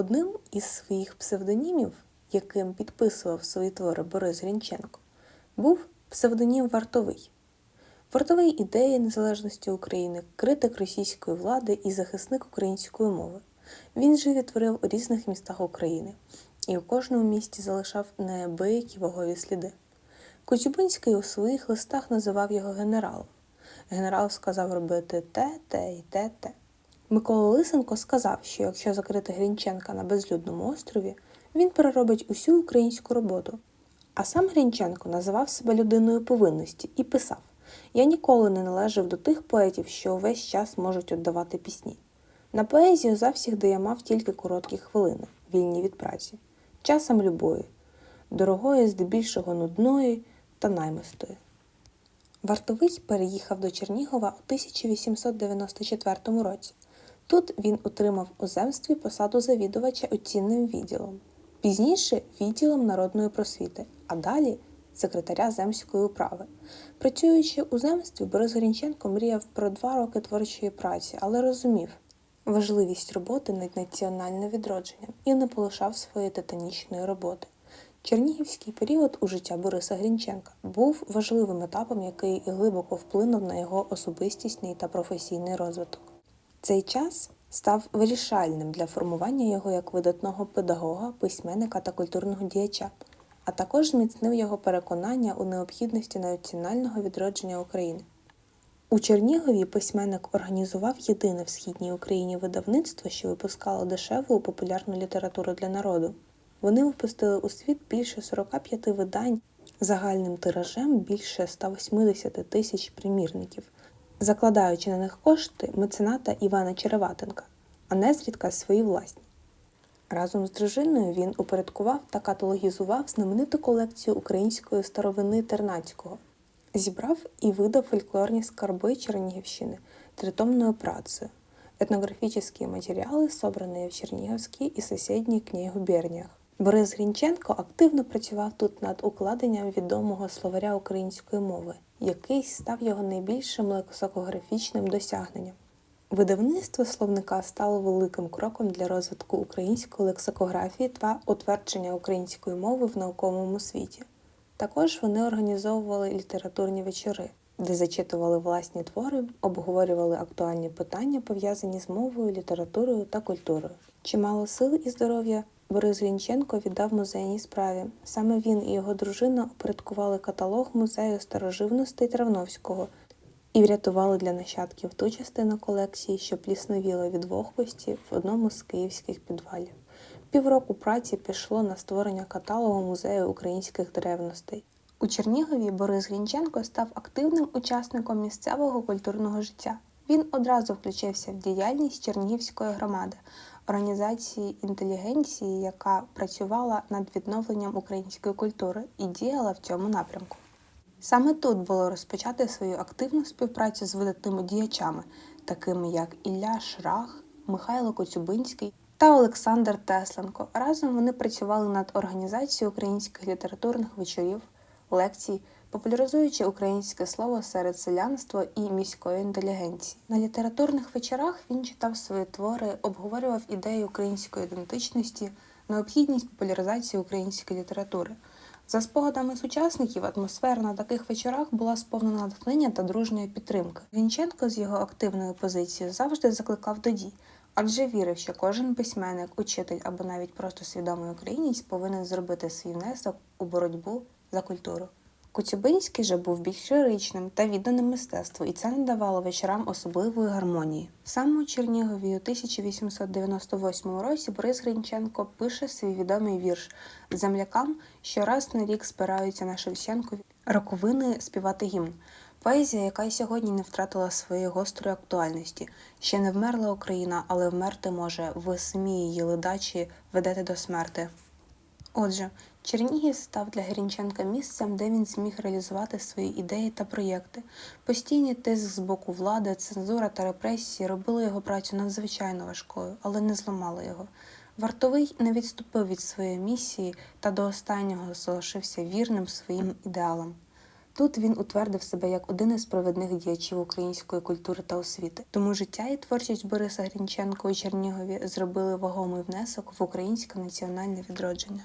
Одним із своїх псевдонімів, яким підписував свої твори Борис Грінченко, був псевдонім Вартовий. Вартовий ідеї незалежності України, критик російської влади і захисник української мови. Він жив і творив у різних містах України і у кожному місті залишав неабиякі вагові сліди. Коцюбинський у своїх листах називав його генералом. Генерал сказав робити те, те і те, те. Микола Лисенко сказав, що якщо закрити Грінченка на безлюдному острові, він переробить усю українську роботу. А сам Грінченко називав себе людиною повинності і писав: Я ніколи не належав до тих поетів, що увесь час можуть віддавати пісні. На поезію завсігди я мав тільки короткі хвилини, вільні від праці, часом любої, дорогої, здебільшого нудної та наймистої. Вартовий переїхав до Чернігова у 1894 році. Тут він отримав у земстві посаду завідувача оцінним відділом, пізніше відділом народної просвіти, а далі секретаря земської управи. Працюючи у земстві, Борис Грінченко мріяв про два роки творчої праці, але розумів важливість роботи над національним відродженням і не полишав своєї титанічної роботи. Чернігівський період у життя Бориса Грінченка був важливим етапом, який глибоко вплинув на його особистісний та професійний розвиток. Цей час став вирішальним для формування його як видатного педагога, письменника та культурного діяча, а також зміцнив його переконання у необхідності національного відродження України. У Чернігові письменник організував єдине в східній Україні видавництво, що випускало дешеву популярну літературу для народу. Вони випустили у світ більше 45 видань загальним тиражем більше 180 тисяч примірників, закладаючи на них кошти мецената Івана Череватенка, а не зрідка свої власні. Разом з дружиною він упорядкував та каталогізував знамениту колекцію української старовини Тернацького, зібрав і видав фольклорні скарби Чернігівщини тритомною працею, етнографічні матеріали, собрані в Чернігівській і сусідніх книгуберніях. Борис Грінченко активно працював тут над укладенням відомого словаря української мови, який став його найбільшим лексикографічним досягненням. Видавництво словника стало великим кроком для розвитку української лексикографії та утвердження української мови в науковому світі. Також вони організовували літературні вечори, де зачитували власні твори, обговорювали актуальні питання, пов'язані з мовою, літературою та культурою. Чимало сил і здоров'я Борис Грінченко віддав музейній справі. Саме він і його дружина упорядкували каталог музею староживностей Травновського і врятували для нащадків ту частину колекції, що плісневіла від вогкості в одному з київських підвалів. Півроку праці пішло на створення каталогу музею українських древностей. У Чернігові Борис Грінченко став активним учасником місцевого культурного життя. Він одразу включився в діяльність Чернігівської громади, організації інтелігенції, яка працювала над відновленням української культури і діяла в цьому напрямку. Саме тут було розпочати свою активну співпрацю з видатними діячами, такими як Ілля Шрах, Михайло Коцюбинський та Олександр Тесленко. Разом вони працювали над організацією українських літературних вечорів, лекцій, популяризуючи українське слово серед селянства і міської інтелігенції. На літературних вечорах він читав свої твори, обговорював ідеї української ідентичності, необхідність популяризації української літератури. За спогадами сучасників, атмосфера на таких вечорах була сповнена натхнення та дружньої підтримки. Вінченко з його активною позицією завжди закликав до дій, адже вірив, що кожен письменник, учитель або навіть просто свідомий українець повинен зробити свій внесок у боротьбу за культуру. Коцюбинський же був більш ліричним та відданим мистецтву, і це надавало вечорам особливої гармонії. Саме у Чернігові у 1898 році Борис Гринченко пише свій відомий вірш землякам, що раз на рік спираються на Шевченкові роковини співати гімн. Поезія, яка й сьогодні не втратила своєї гострої актуальності. Ще не вмерла Україна, але вмерти може. Ви самі її ледачі ведете до смерти. Отже, Чернігів став для Грінченка місцем, де він зміг реалізувати свої ідеї та проєкти. Постійний тиск з боку влади, цензура та репресії робили його працю надзвичайно важкою, але не зламали його. Вартовий не відступив від своєї місії та до останнього залишився вірним своїм ідеалам. Тут він утвердив себе як один із провідних діячів української культури та освіти. Тому життя і творчість Бориса Грінченка у Чернігові зробили вагомий внесок в українське національне відродження.